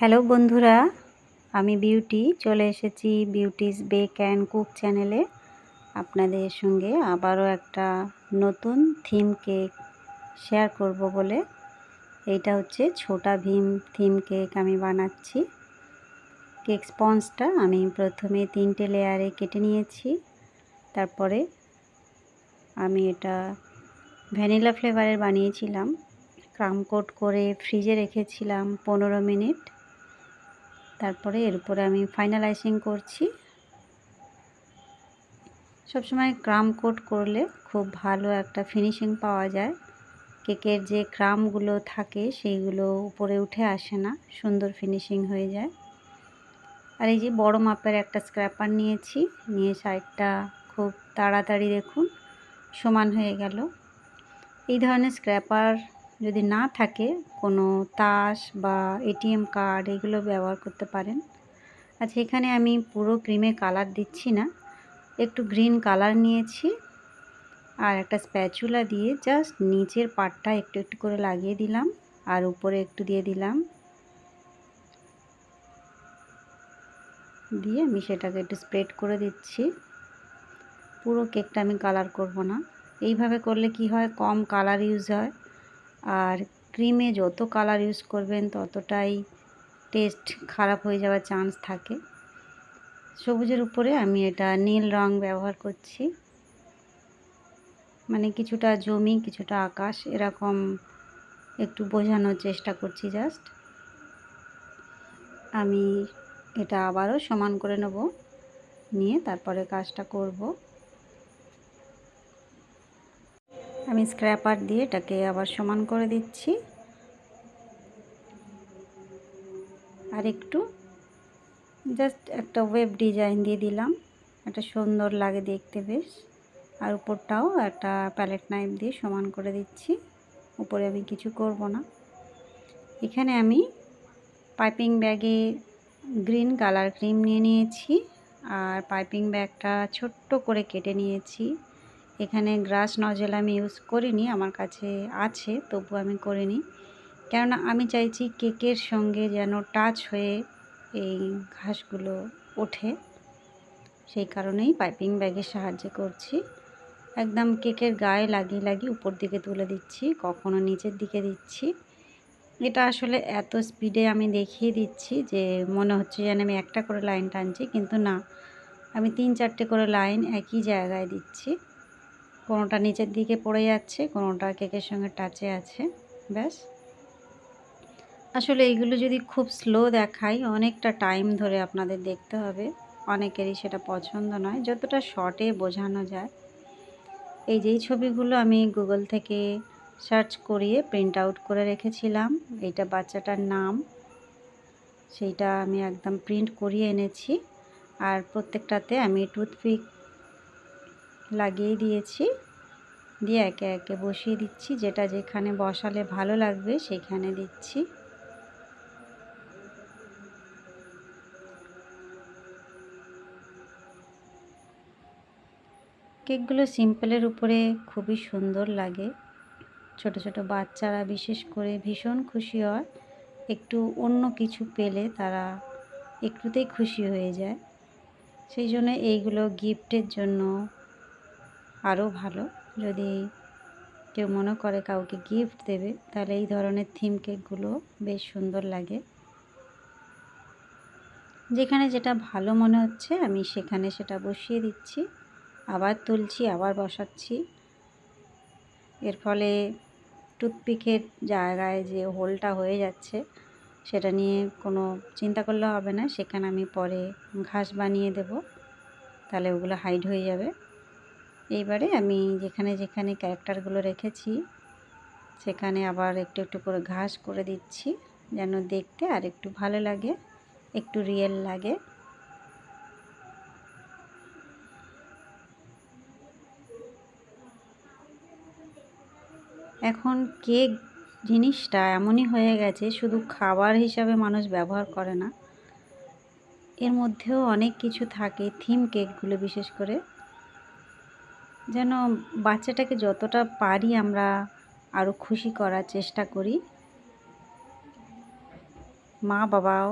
Hello বন্ধুরা, আমি beauty. চলে এসেছি বিউটিস বেক অ্যান্ড কুক চ্যানেলে। আপনাদের সঙ্গে আবারও একটা নতুন থিম কেক শেয়ার করব বলে। এইটা হচ্ছে ছোটা ভীম থিম কেক আমি বানাচ্ছি। কেক স্পঞ্জটা আমি প্রথমে তিনটে লেয়ারে কেটে নিয়েছি। তারপরে আমি এটা ভ্যানিলা ফ্লেভারের বানিয়েছিলাম। ক্রাম কোট করে ফ্রিজে রেখেছিলাম পনেরো মিনিট। তারপরে এর উপরে আমি ফাইনালাইজিং করছি। সবসময় ক্রাম কোট করলে খুব ভালো একটা ফিনিশিং পাওয়া যায়। কেকের যে ক্রামগুলো থাকে সেইগুলো উপরে উঠে আসে না, সুন্দর ফিনিশিং হয়ে যায়। আর এই যে বড় মাপের একটা স্ক্র্যাপার নিয়েছি, নিয়ে সাইডটা খুব তাড়াতাড়ি দেখুন, সমান হয়ে গেল। এই ধরনের স্ক্র্যাপার যদি না থাকে, কোনো তাস বা এটিএম কার্ড এগুলো ব্যবহার করতে পারেন। আচ্ছা এখানে আমি পুরো ক্রিমে কালার দিচ্ছি না। একটু গ্রিন কালার নিয়েছি আর একটা স্প্যাচুলা দিয়ে জাস্ট নিচের পাটটা একটু একটু করে লাগিয়ে দিলাম আর উপরে একটু দিয়ে দিলাম। দিয়ে আমি সেটাকে একটু স্প্রেড করে দিচ্ছি। পুরো কেকটা আমি কালার করব না। এইভাবে করলে কি হয়? কম কালার ইউজ হয়। আর ক্রিমে যত কালার ইউজ করবেন, ততটাই টেস্ট খারাপ হয়ে যাওয়ার চান্স থাকে। সবুজের উপরে আমি এটা নীল রং ব্যবহার করছি। মানে কিছুটা জমি, কিছুটা আকাশ, এরকম একটু বোঝানোর চেষ্টা করছি জাস্ট আমি এটা আবারও সমান করে নেব, নিয়ে তারপরে কাজটা করব। আমি স্ক্র্যাপার দিয়ে এটাকে আবার সমান করে দিচ্ছি। আর একটু জাস্ট একটা ওয়েব ডিজাইন দিয়ে দিলাম। একটা সুন্দর লাগে দেখতে বেশ। আর উপরটাও একটা প্যালেট নাইফ দিয়ে সমান করে দিচ্ছি। উপরে আমি কিছু করব না। এখানে আমি পাইপিং ব্যাগে গ্রিন কালার ক্রিম নিয়ে নিয়েছি। আর পাইপিং ব্যাগটা ছোট্ট করে কেটে নিয়েছি। এখানে গ্রাস নজেল আমি ইউজ করিনি, আমার কাছে আছে তবু আমি করিনি। কেননা আমি চাইছি কেকের সঙ্গে যেন টাচ হয়ে এই ঘাসগুলো ওঠে। সেই কারণেই পাইপিং ব্যাগের সাহায্যে করছি। একদম কেকের গায়ে লাগিয়ে লাগিয়ে উপর দিকে তুলে দিচ্ছি, কখনো নিচের দিকে দিচ্ছি। এটা আসলে এত স্পিডে আমি দেখিয়ে দিচ্ছি যে মনে হচ্ছে যেন আমি একটা করে লাইন টানছি, কিন্তু না। আমি তিন চারটে করে লাইন একই জায়গায় দিচ্ছি। কোনোটা নিচের দিকে পড়ে যাচ্ছে, কোনোটা কেকের সঙ্গে টাচে আছে, ব্যাস। আসলে এইগুলো যদি খুব স্লো দেখাই, অনেকটা টাইম ধরে আপনাদের দেখতে হবে। অনেকেরই সেটা পছন্দ নয়, যতটা শর্টে বোঝানো যায়। এই যেই ছবিগুলো আমি গুগল থেকে সার্চ করিয়ে প্রিন্ট আউট করে রেখেছিলাম, এইটা বাচ্চাটার নাম। সেইটা আমি একদম প্রিন্ট করিয়ে এনেছি। আর প্রত্যেকটাতে আমি টুথপিক লাগিয়ে দিয়েছি। দিয়ে একে একে বসিয়ে দিচ্ছি। যেটা যেখানে বসালে ভালো লাগবে সেখানে দিচ্ছি। কেকগুলো সিম্পলের উপরে খুবই সুন্দর লাগে। ছোট ছোট বাচ্চারা বিশেষ করে ভীষণ খুশি হয়। একটু অন্য কিছু পেলে তারা একটুতেই খুশি হয়ে যায়। সেই জন্য এইগুলো গিফটের জন্য আরও ভালো। যদি কেউ মনে করে কাউকে গিফট দেবে, তাহলে এই ধরনের থিম কেকগুলো বেশ সুন্দর লাগে। যেখানে যেটা ভালো মনে হচ্ছে, আমি সেখানে সেটা বসিয়ে দিচ্ছি। আবার তুলছি, আবার বসাচ্ছি। এর ফলে টুথপিকের জায়গায় যে হোলটা হয়ে যাচ্ছে, সেটা নিয়ে কোনো চিন্তা করলে হবে না। সেখানে আমি পরে ঘাস বানিয়ে দেব। তাহলে ওগুলো হাইড হয়ে যাবে। এইবারে আমি যেখানে যেখানে ক্যারেক্টারগুলো রেখেছি, সেখানে আবার একটু একটু করে ঘাস করে দিচ্ছি, যেন দেখতে আর একটু ভালো লাগে, একটু রিয়েল লাগে। এখন কেক জিনিসটা এমনই হয়ে গেছে, শুধু খাবার হিসাবে মানুষ ব্যবহার করে না। এর মধ্যেও অনেক কিছু থাকে থিম কেকগুলো বিশেষ করে। যেন বাচ্চাটাকে যতটা পারি আমরা আরও খুশি করার চেষ্টা করি। মা বাবাও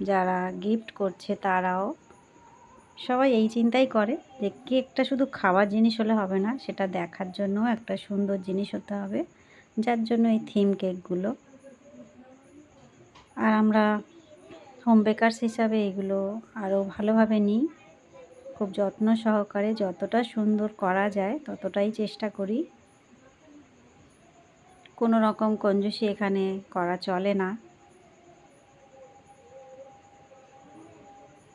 যারা গিফট করছে তারাও সবাই এই চিন্তাই করে যে কেকটা শুধু খাওয়ার জিনিস হলে হবে না, সেটা দেখার জন্য একটা সুন্দর জিনিস হতে হবে, যার জন্য এই থিম কেকগুলো আর আমরা হোম বেকারস হিসাবে এগুলো আরও ভালোভাবে নিই। খুব যত্ন সহকারে যতটা সুন্দর করা যায় ততটাই চেষ্টা করি। কোনো রকম কঞ্জুসি এখানে করা চলে না।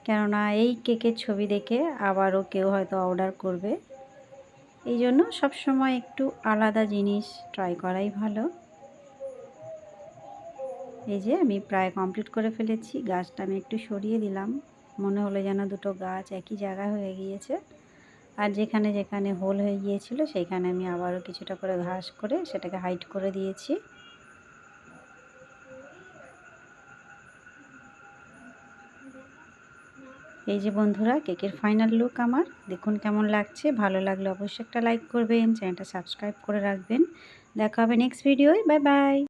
কেননা এই কেকের ছবি দেখে আবারও কেউ হয়তো অর্ডার করবে। এই জন্য সবসময় একটু আলাদা জিনিস ট্রাই করাই ভালো। এই যে আমি প্রায় কমপ্লিট করে ফেলেছি, গাছটা আমি একটু সরিয়ে দিলাম। মনে হলো যেন দুটো গাছ একই জায়গায় হয়ে গিয়েছে। আর যেখানে যেখানে হোল হয়ে গিয়েছিল, সেইখানে আমি আবারও কিছুটা করে ঘাস করে সেটাকে হাইট করে দিয়েছি। এই যে বন্ধুরা, কেকের ফাইনাল লুক আমার। দেখুন কেমন লাগছে। ভালো লাগলে অবশ্যই একটা লাইক করবেন, চ্যানেলটা সাবস্ক্রাইব করে রাখবেন। দেখা হবে নেক্সট ভিডিওয়। Bye bye.